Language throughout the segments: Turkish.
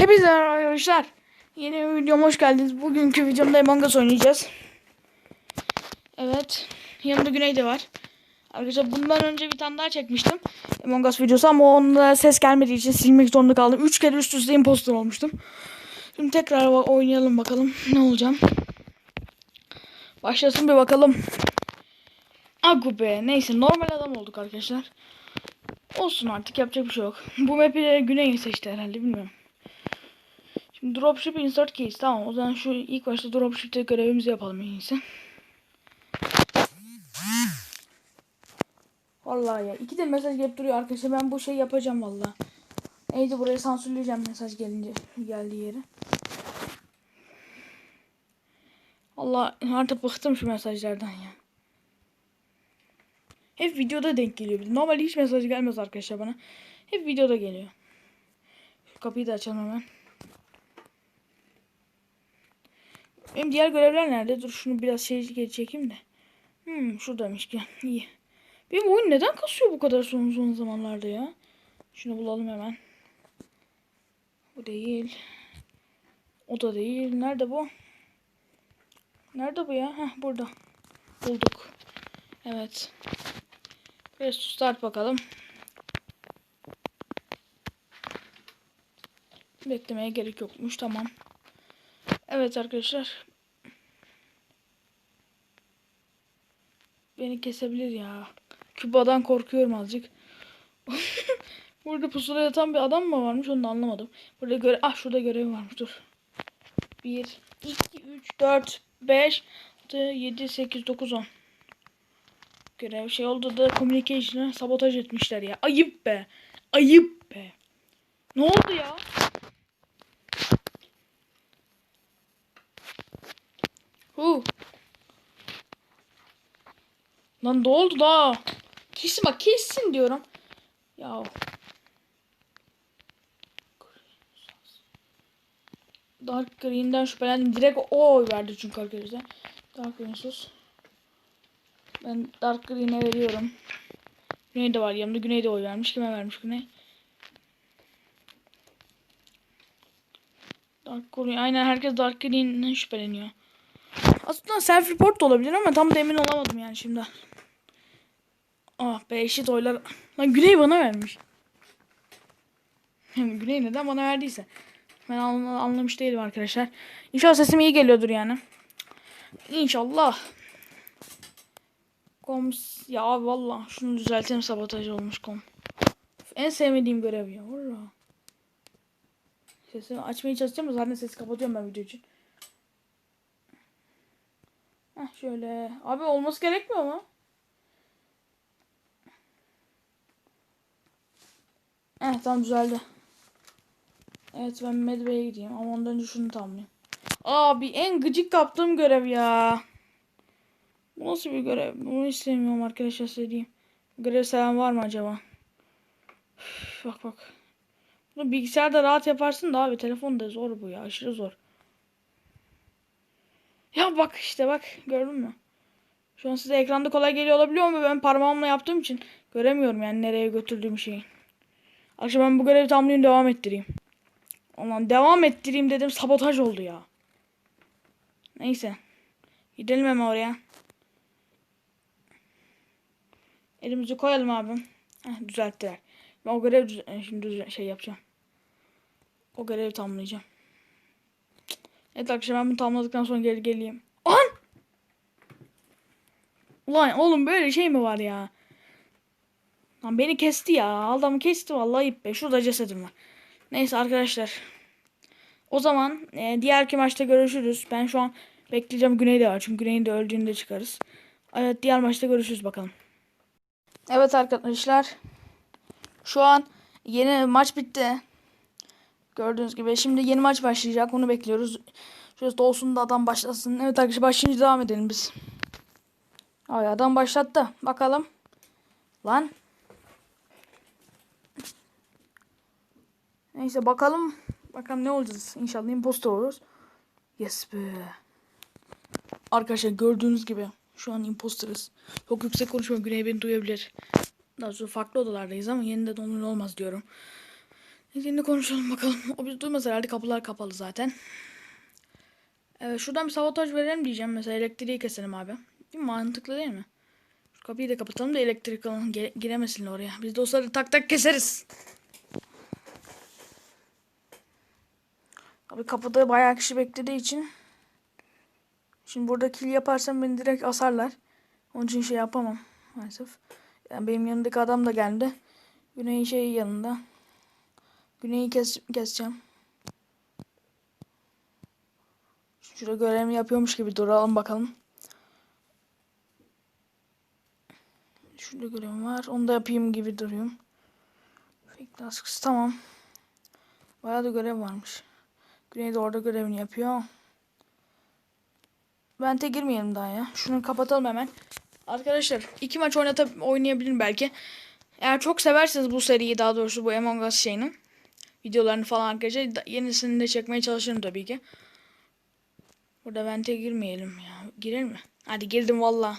Hepinize arkadaşlar. Yeni bir videoma hoş geldiniz. Bugünkü videomda Among Us oynayacağız. Evet. Yanımda Güney de var. Arkadaşlar bundan önce bir tane daha çekmiştim. Among Us videosu ama onda ses gelmediği için silmek zorunda kaldım. 3 kere üst üste imposter olmuştum. Şimdi tekrar oynayalım bakalım ne olacağım. Başlasın bir bakalım. Agu be. Neyse normal adam olduk arkadaşlar. Olsun artık yapacak bir şey yok. Bu map'i de Güney seçti herhalde bilmiyorum. Şimdi dropship insert keys tamam o zaman şu ilk başta dropship'te görevimizi yapalım en iyisi. Vallahi ya iki de mesaj gelip duruyor arkadaşlar ben bu şey yapacağım vallahi. Neydi buraya sansürleyeceğim mesaj gelince geldiği yeri. Allah artık bıktım şu mesajlardan ya. Hep videoda denk geliyor. Normalde hiç mesaj gelmez arkadaşlar bana. Hep videoda geliyor. Şu kapıyı da açalım hemen. Benim diğer görevler nerede? Dur şunu biraz şey geri çekeyim de. Hmm şuradaymış ki. İyi. Benim oyun neden kasıyor bu kadar son son zamanlarda ya? Şunu bulalım hemen. Bu değil. O da değil. Nerede bu? Nerede bu ya? Heh burada. Bulduk. Evet. To start bakalım. Beklemeye gerek yokmuş. Tamam. Evet arkadaşlar. Beni kesebilir ya. Küba'dan korkuyorum azıcık. Burada pusula yatan bir adam mı varmış onu da anlamadım. Burada göre ah şurada görev varmış dur. 1 2 3 4 5 6 7 8 9 10. Görev şey oldu da communication'ı sabotaj etmişler ya. Ayıp be. Ayıp be. Ne oldu ya? Hu. Lan ne oldu da? Kesin bak kesin diyorum. Ya. Dark Green'den şüphelendim. Direkt o oy verdi çünkü arkadaşlar. Dark Green sus. Ben Dark Green'e veriyorum. Güney de var yanımda. Güney de oy vermiş. Kime vermiş Güney? Dark Green. Aynen herkes Dark Green'den şüpheleniyor. Aslında self report da olabilir ama tam da emin olamadım yani şimdi. Ah be eşit oylar. Lan Güney bana vermiş. Güney neden bana verdiyse. Ben anla- anlamış değilim arkadaşlar. İnşallah sesim iyi geliyordur yani. İnşallah. Koms ya valla şunu düzeltelim sabotaj olmuş kom. En sevmediğim görev ya valla. Sesimi açmaya çalışacağım zaten sesi kapatıyorum ben video için. Heh şöyle. Abi olması gerekmiyor mu? Eh tamam düzeldi. Evet ben Medve'ye gideyim ama ondan önce şunu tamamlayayım. Abi en gıcık yaptığım görev ya. Bu nasıl bir görev? Bunu istemiyorum arkadaşlar söyleyeyim. Görev seven var mı acaba? Üf, bak bak. Bunu bilgisayarda rahat yaparsın da abi telefonda zor bu ya aşırı zor. Ya bak işte bak gördün mü? Şu an size ekranda kolay geliyor olabiliyor ama ben parmağımla yaptığım için göremiyorum yani nereye götürdüğüm şeyi. Akşam ben bu görevi tamamlayayım devam ettireyim. Aman devam ettireyim dedim sabotaj oldu ya. Neyse. Gidelim hemen oraya. Elimizi koyalım abi. Heh, düzelttiler. Ben o görevi düz- e, şimdi düz- şey yapacağım. O görevi tamamlayacağım. Evet arkadaşlar ben bunu tamamladıktan sonra geri geleyim. An! Ulan oğlum böyle şey mi var ya? Lan beni kesti ya. Adamı kesti vallahi ayıp be. Şurada cesedim var. Neyse arkadaşlar. O zaman e, diğerki maçta görüşürüz. Ben şu an bekleyeceğim Güney'de var. Çünkü Güney'in de öldüğünde çıkarız. Evet diğer maçta görüşürüz bakalım. Evet arkadaşlar. Şu an yeni maç bitti. Gördüğünüz gibi. Şimdi yeni maç başlayacak. Onu bekliyoruz. Şurası dolsun da adam başlasın. Evet arkadaşlar başlayınca devam edelim biz. Ay adam başlattı. Bakalım. Lan. Neyse bakalım. Bakalım ne olacağız. İnşallah impostor oluruz. Yes be. Arkadaşlar gördüğünüz gibi şu an imposterız. Çok yüksek konuşuyorum. Güney beni duyabilir. Daha sonra farklı odalardayız ama yeniden donur olmaz diyorum. Şimdi konuşalım bakalım. O biz duymaz herhalde kapılar kapalı zaten. Evet şuradan bir sabotaj verelim diyeceğim. Mesela elektriği keselim abi. Değil mi? Mantıklı değil mi? Şu kapıyı da kapatalım da elektrik alanı gire- giremesin oraya. Biz de o sırada tak tak keseriz. Abi kapıda bayağı kişi beklediği için. Şimdi burada kill yaparsam beni direkt asarlar. Onun için şey yapamam maalesef. Yani benim yanımdaki adam da geldi. Güney şey yanında. Güney'i kes keseceğim. Şurada görevimi yapıyormuş gibi duralım bakalım. Şurada görevim var. Onu da yapayım gibi duruyorum. Fake tasks tamam. Bayağı da görev varmış. Güney de orada görevini yapıyor. Vente girmeyelim daha ya. Şunu kapatalım hemen. Arkadaşlar iki maç oynatıp oynayabilirim belki. Eğer çok severseniz bu seriyi daha doğrusu bu Among Us şeyini videolarını falan arkadaşlar da- yenisini de çekmeye çalışırım tabii ki. Burada vente girmeyelim ya. Girer mi? Hadi girdim valla.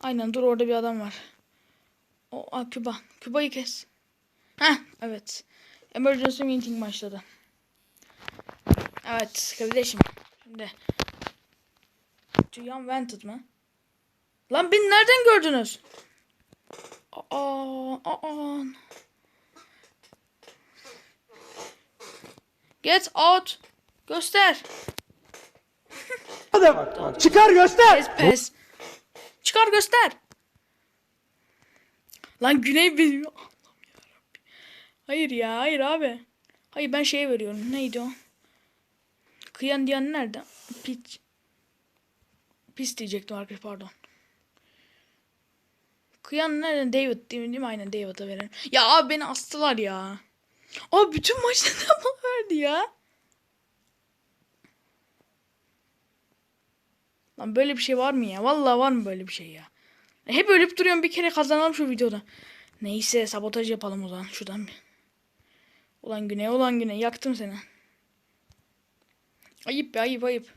Aynen dur orada bir adam var. O a, Küba. Küba'yı kes. Heh evet. Emergency meeting başladı. Evet kardeşim. Şimdi. Tüyan vented mı? Lan beni nereden gördünüz? Aa, aa. Get out. Göster. Hadi çıkar göster. Pes pes. Çıkar göster. Lan Güney yarabbim. Hayır ya hayır abi. Hayır ben şeye veriyorum. Neydi o? Kıyan diyen nerede? Piç. Pis diyecektim arkadaş pardon. Kıyan nerede? David? Değil mi? Aynen David'a verelim. Ya abi beni astılar ya. Abi bütün maçta ne bana verdi ya? Lan böyle bir şey var mı ya? Vallahi var mı böyle bir şey ya? Hep ölüp duruyorum bir kere kazanalım şu videoda. Neyse sabotaj yapalım o zaman şuradan bir. Ulan Güney ulan Güney yaktım seni. Ayıp be ayıp ayıp.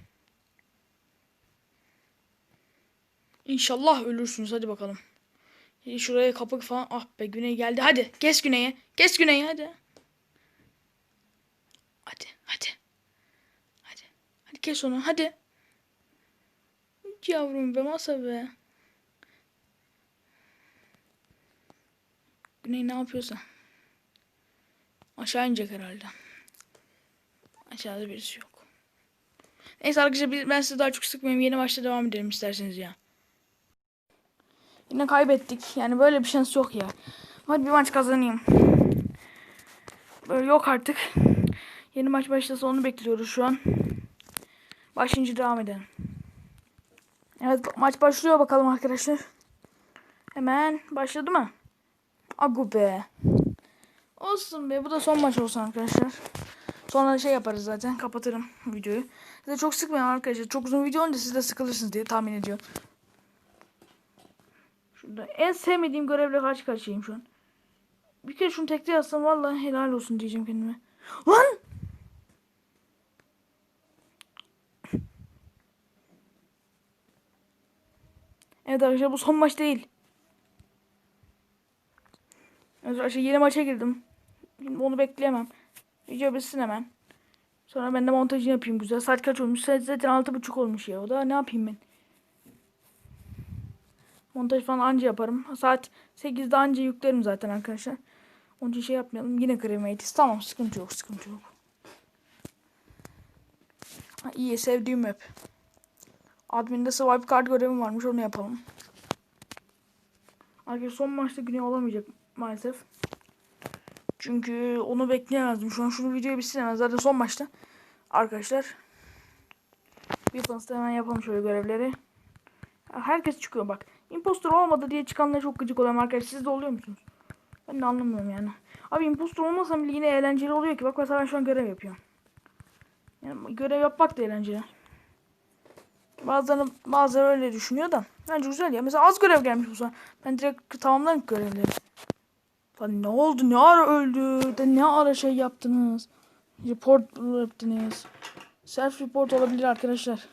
İnşallah ölürsünüz hadi bakalım. Şuraya kapı falan. Ah be Güney geldi. Hadi kes Güney'e. Kes Güney'e hadi. Hadi hadi. Hadi. Kes onu hadi. Yavrum be masa be. Güney ne yapıyorsa. Aşağı inecek herhalde. Aşağıda birisi yok. Neyse arkadaşlar ben sizi daha çok sıkmayayım. Yeni başta devam edelim isterseniz ya. Yine kaybettik. Yani böyle bir şans yok ya. Hadi bir maç kazanayım. Böyle yok artık. Yeni maç başlasa onu bekliyoruz şu an. Başlayınca devam edelim. Evet maç başlıyor bakalım arkadaşlar. Hemen başladı mı? Agu be. Olsun be bu da son maç olsun arkadaşlar. Sonra şey yaparız zaten kapatırım videoyu. Size çok sıkmayın arkadaşlar. Çok uzun video olunca siz de sıkılırsınız diye tahmin ediyorum. Şurada en sevmediğim görevle karşı karşıyayım şu an. Bir kere şunu tekte yazsam vallahi helal olsun diyeceğim kendime. Lan! Evet arkadaşlar bu son maç değil. Evet arkadaşlar yeni maça girdim. Onu bekleyemem. Video bitsin hemen. Sonra ben de montajını yapayım güzel. Saat kaç olmuş? Saat zaten altı buçuk olmuş ya. O da ne yapayım ben? Montaj falan anca yaparım. Saat 8'de anca yüklerim zaten arkadaşlar. Onun için şey yapmayalım. Yine crematis. Tamam sıkıntı yok sıkıntı yok. Ha, iyi sevdiğim map. Admin'de swipe card görevim varmış onu yapalım. Arkadaşlar son maçta güney olamayacak maalesef. Çünkü onu bekleyemezdim. Şu an şunu videoyu bitsin. Zaten son maçta. Arkadaşlar. Weapons'ta hemen yapalım şöyle görevleri. Herkes çıkıyor bak. Impostor olmadı diye çıkanlara çok gıcık oluyorum arkadaşlar. Siz de oluyor musunuz? Ben de anlamıyorum yani. Abi impostor olmasam bile yine eğlenceli oluyor ki. Bak mesela ben şu an görev yapıyorum. Yani görev yapmak da eğlenceli. Bazıları, bazıları öyle düşünüyor da. Bence güzel ya. Mesela az görev gelmiş bu sefer. Ben direkt tamamlarım görevleri. Lan ne oldu? Ne ara öldü? De ne ara şey yaptınız? Report yaptınız. Self report olabilir arkadaşlar.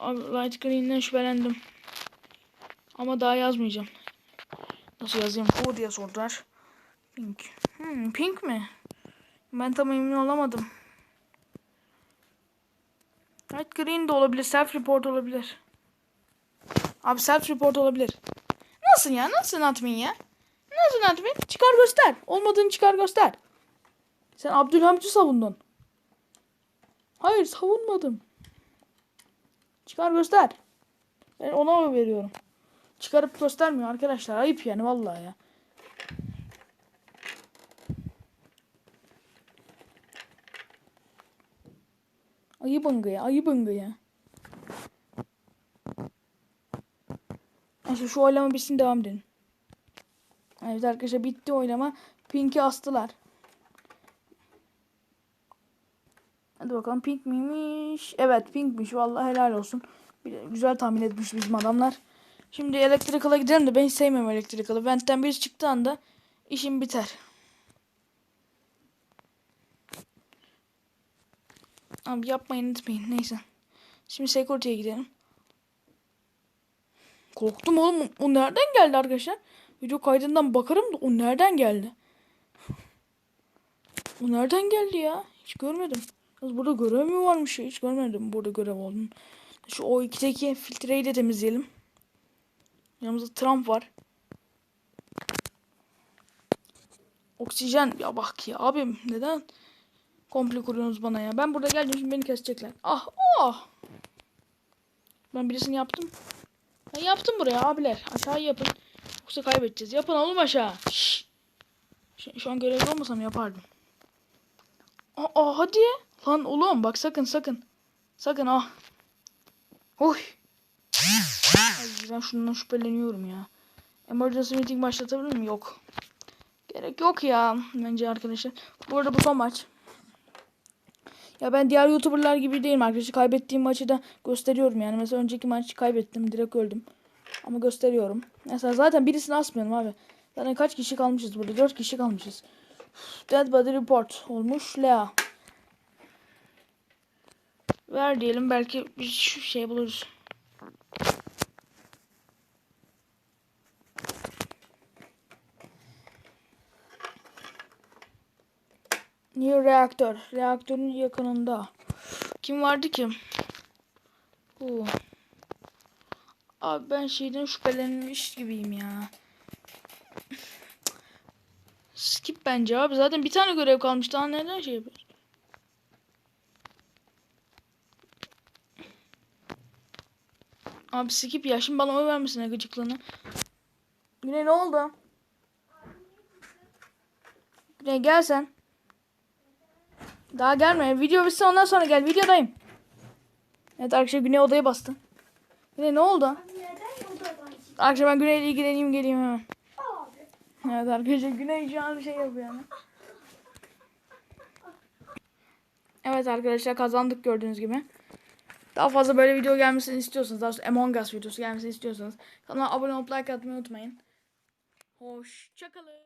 Abi Light Green'den şüphelendim. Ama daha yazmayacağım. Nasıl yazayım? Who diye sordular. Pink. Hmm, pink mi? Ben tam emin olamadım. Light green de olabilir. Self report olabilir. Abi self report olabilir. Nasıl ya? Nasıl admin ya? Nasıl admin? Çıkar göster. Olmadığını çıkar göster. Sen Abdülhamit'i savundun. Hayır savunmadım. Çıkar göster. Ben ona mı veriyorum? Çıkarıp göstermiyor arkadaşlar. Ayıp yani vallahi ya. Ayı bıngı ya. Ayı bıngı ya. Neyse şu oylama bitsin devam edelim. Evet arkadaşlar bitti oylama. Pink'i astılar. Hadi bakalım pink miymiş? Evet pinkmiş. Vallahi helal olsun. Bir güzel tahmin etmiş bizim adamlar. Şimdi Electrical'a gidelim de ben sevmiyorum Electrical'ı. Vent'ten birisi çıktığı anda işim biter. Abi yapmayın etmeyin. Neyse. Şimdi security'ye gidelim. Korktum oğlum. O nereden geldi arkadaşlar? Video kaydından bakarım da o nereden geldi? O nereden geldi ya? Hiç görmedim. Burada görev mi varmış? Hiç görmedim burada görev olduğunu. Şu o ikideki filtreyi de temizleyelim. Yanımızda Trump var. Oksijen. Ya bak ya abim neden komple kuruyorsunuz bana ya? Ben burada geldim şimdi beni kesecekler. Ah ah. Ben birisini yaptım. Ben yaptım buraya abiler. Aşağı yapın. Yoksa kaybedeceğiz. Yapın oğlum aşağı. Şşş. Şu, şu an görevli olmasam yapardım. Aa, aa, hadi. Lan oğlum bak sakın sakın. Sakın ah. Oy. Ben şundan şüpheleniyorum ya. Emergency meeting başlatabilir miyim? Yok. Gerek yok ya bence arkadaşlar. Bu arada bu son maç. Ya ben diğer YouTuber'lar gibi değilim arkadaşlar. Kaybettiğim maçı da gösteriyorum yani. Mesela önceki maçı kaybettim. Direkt öldüm. Ama gösteriyorum. Mesela zaten birisini asmıyorum abi. Zaten kaç kişi kalmışız burada? 4 kişi kalmışız. Dead body report olmuş. Lea. Ver diyelim. Belki bir şey buluruz. Near reaktör. Reaktörün yakınında. Kim vardı ki? Bu. Abi ben şeyden şüphelenmiş gibiyim ya. Skip bence abi. Zaten bir tane görev kalmış. Daha neden şey yapıyoruz? Abi skip ya. Şimdi bana oy vermesine gıcıklığını. Güney ne oldu? Güney gel sen. Daha gelme. Video bitsin ondan sonra gel. Videodayım. Evet arkadaşlar Güney odaya bastı. Güney ne oldu? Arkadaşlar ben Güney'le ilgileneyim geleyim hemen. Evet arkadaşlar Güney şu an bir şey yapıyor yani. Evet arkadaşlar kazandık gördüğünüz gibi. Daha fazla böyle video gelmesini istiyorsanız, daha sonra Among Us videosu gelmesini istiyorsanız kanala abone olup like atmayı unutmayın. Hoşçakalın.